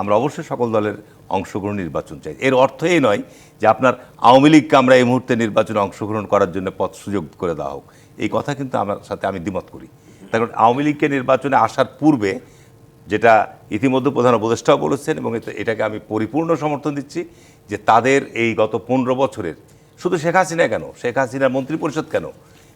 আমরা অবশ্যই সকল দলের অংশগ্রহণ নির্বাচন চাই। এর অর্থ এই নয় যে আপনার আওয়ামী লীগকে আমরা এই মুহূর্তে নির্বাচনে অংশগ্রহণ করার জন্য পথ সুযোগ করে দেওয়া হোক। এই কথা কিন্তু আমার সাথে আমি দ্বিমত করি। তার কারণ আওয়ামী লীগকে নির্বাচনে আসার পূর্বে যেটা ইতিমধ্যে প্রধান উপদেষ্টাও বলেছেন এবং এটাকে আমি পরিপূর্ণ সমর্থন দিচ্ছি যে তাদের এই গত পনেরো বছরের শুধু শেখ হাসিনা কেন? শেখ হাসিনার মন্ত্রী পরিষদ কেন?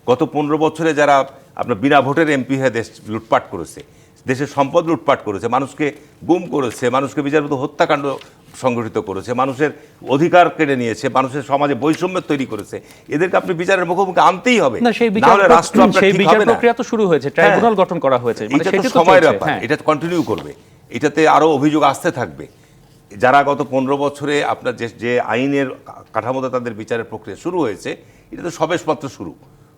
গত পনেরো বছরে যারা আপনার বিনা ভোটের এমপি হয়ে দেশ লুটপাট করেছে দেশের সম্পদ লুটপাট করেছে মানুষকে গুম করেছে মানুষকে বিচারপত হত্যাকাণ্ড সংগঠিত করেছে মানুষের অধিকার কেড়ে নিয়েছে মানুষের সমাজে বৈষম্য তৈরি করেছে। এদেরকে আপনি বিচারের মুখোমুখি আনতেই হবে। না সেই বিচার রাষ্ট্র সেই বিচার প্রক্রিয়া তো শুরু হয়েছে ট্রাইব্যুনাল গঠন করা হয়েছে মানে এটা তো সময়ের ব্যাপার হ্যাঁ। এটা কন্টিনিউ করবে। এটাতে আরও অভিযোগ আসতে থাকবে। যারা গত পনেরো বছরে আপনার যে যে আইনের কাঠামোতে তাদের বিচারের প্রক্রিয়া শুরু হয়েছে এটা তো সবেশমাত্র শুরু।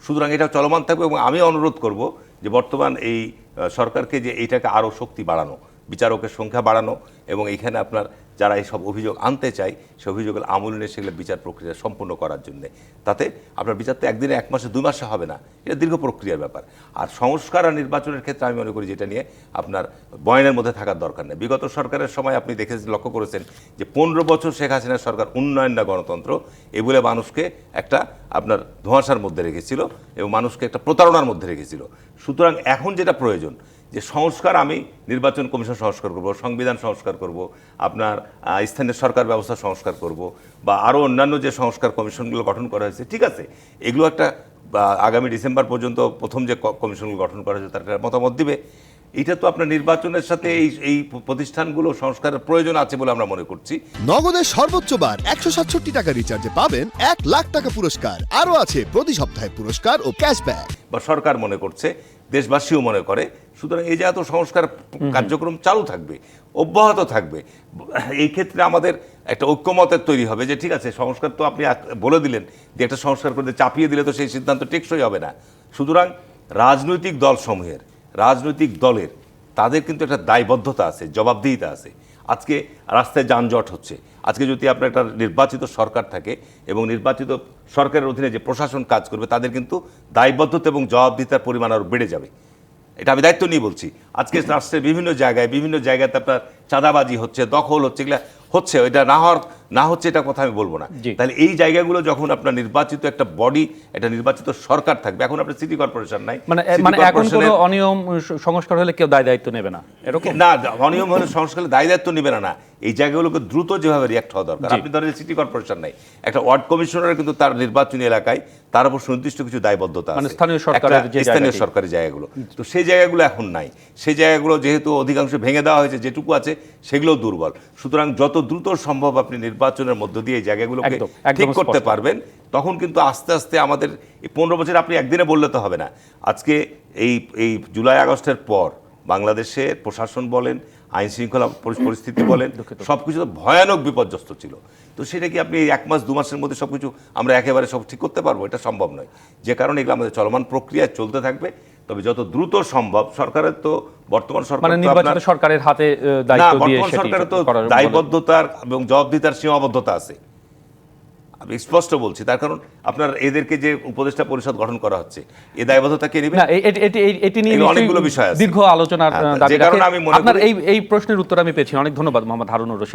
সুতরাং এটা চলমান থাকবে এবং আমি অনুরোধ করব যে বর্তমান এই সরকারকে যে এইটাকে আরও শক্তি বাড়ানো। বিচারকের সংখ্যা বাড়ানো এবং এখানে আপনার যারা এইসব অভিযোগ আনতে চায়, সে অভিযোগের আমূল নিয়ে সেগুলো বিচার প্রক্রিয়া সম্পূর্ণ করার জন্য। তাতে আপনার বিচার তো একদিনে এক মাসে, দুই মাসে হবে না। এটা দীর্ঘ প্রক্রিয়ার ব্যাপার। আর সংস্কার আর নির্বাচনের ক্ষেত্রে আমি মনে করি যেটা নিয়ে আপনার বয়নের মধ্যে থাকার দরকার নেই। বিগত সরকারের সময় আপনি দেখে লক্ষ্য করেছেন যে পনেরো বছর শেখ হাসিনার সরকার উন্নয়ন না গণতন্ত্র এই বলে মানুষকে একটা আপনার ধোঁয়াশার মধ্যে রেখেছিল এবং মানুষকে একটা প্রতারণার মধ্যে রেখেছিল। সুতরাং এখন যেটা প্রয়োজন যে সংস্কার আমি নির্বাচন কমিশন সংস্কার করব, সংবিধান সংস্কার করব, আপনার স্থানীয় সরকার ব্যবস্থা সংস্কার করব, বা আরও অন্যান্য যে সংস্কার কমিশনগুলো গঠন করা হয়েছে, ঠিক আছে? এগুলো একটা আগামী ডিসেম্বর পর্যন্ত প্রথম যে কমিশনগুলো গঠন করা হয়েছে, তার মতামত দিবে। এটা তো আপনার নির্বাচনের সাথে এই এই প্রতিষ্ঠানগুলো সংস্কারের প্রয়োজন আছে বলে আমরা মনে করছি। নগদের সর্বোচ্চ বার একশো সাতষট্টি টাকা রিচার্জে পাবেন এক লাখ টাকা পুরস্কার। আরও আছে প্রতি সপ্তাহে পুরস্কার ও ক্যাশব্যাক বা সরকার মনে করছে দেশবাসীও মনে করে সুতরাং এই জাতীয় সংস্কার কার্যক্রম চালু থাকবে অব্যাহত থাকবে এই ক্ষেত্রে আমাদের একটা ঐক্যমতের তৈরি হবে যে ঠিক আছে সংস্কার তো আপনি বলে দিলেন যে একটা সংস্কার করতে চাপিয়ে দিলে তো সেই সিদ্ধান্ত টেকসই হবে না। সুতরাং রাজনৈতিক দলসমূহের রাজনৈতিক দলের, তাদের কিন্তু একটা দায়বদ্ধতা আছে, জবাবদিহিতা আছে। আজকে রাস্তায় যানজট হচ্ছে। আজকে যদি আপনার একটা নির্বাচিত সরকার থাকে এবং নির্বাচিত সরকারের অধীনে যে প্রশাসন কাজ করবে, তাদের কিন্তু দায়বদ্ধতা এবং জবাবদিহিতার পরিমাণ আরও বেড়ে যাবে। এটা আমি দায়িত্ব নিয়ে বলছি। আজকে রাষ্ট্রের বিভিন্ন জায়গায়, বিভিন্ন জায়গাতে আপনার চাঁদাবাজি হচ্ছে দখল হচ্ছে এগুলা হচ্ছে এটা না হওয়ার না হচ্ছে এটা কথা আমি বলব না। তাহলে এই জায়গাগুলো যখন আপনার নির্বাচিত একটা বডি একটা নির্বাচিত সরকার থাকবে এখন আপনার সিটি কর্পোরেশন নাই মানে মানে এখন কোনো অনিয়ম সংস্কার হলে কেউ দায় দায়িত্ব নেবে না এরকম? না অনিয়ম হলে সংস্কারে দায় দায়িত্ব নেবে না না। এই জায়গাগুলোকে দ্রুত যেভাবে রিয়াক্ট হওয়া দরকার। আপনি ধরেন সিটি কর্পোরেশন নাই একটা ওয়ার্ড কমিশনার কিন্তু তার নির্বাচনী এলাকায় তার উপর সুনির্দিষ্ট কিছু দায়বদ্ধতা মানে। স্থানীয় সরকারের স্থানীয়। সরকারি জায়গাগুলো। তো সেই জায়গাগুলো এখন নাই। সেই জায়গাগুলো যেহেতু অধিকাংশ ভেঙে দেওয়া হয়েছে যেটুকু আছে সেগুলো দুর্বল। সুতরাং যত দ্রুত সম্ভব আপনি নির্বাচনের মধ্য দিয়ে এই জায়গাগুলোকে ঠিক করতে পারবেন তখন কিন্তু আস্তে আস্তে আমাদের এই পনেরো বছর আপনি একদিনে বললে তো হবে না। আজকে এই এই জুলাই আগস্টের পর বাংলাদেশের প্রশাসন বলেন আইন শৃঙ্খলা পরিস্থিতি বলেন সবকিছু তো ভয়ানক বিপর্যস্ত ছিল। তো সেটা কি আপনি এক মাস দু মাসের মধ্যে সবকিছু আমরা একেবারে সব ঠিক করতে পারব? এটা সম্ভব নয়। যে কারণে এগুলো আমাদের চলমান প্রক্রিয়া চলতে থাকবে। তবে যত দ্রুত সম্ভব সরকারের তো বর্তমান সরকার মানে নির্বাচিত সরকারের হাতে দায়িত্ব দিয়ে বর্তমান সরকারের তো দায়বদ্ধতার এবং জবাবদিহিতার সীমাবদ্ধতা আছে আমি স্পষ্ট বলছি তার কারণ আপনার এদেরকে যে উপদেষ্টা পরিষদ গঠন করা হচ্ছে এই দায়বদ্ধতা কে নেবে না এটি- নিয়ে অনেকগুলো বিষয় আছে। দীর্ঘ আলোচনার হ্যাঁ, দাবি রাখে। আপনার এই এই প্রশ্নের উত্তর আমি পেয়েছি অনেক ধন্যবাদ মোহাম্মদ হারুনুর রশিদ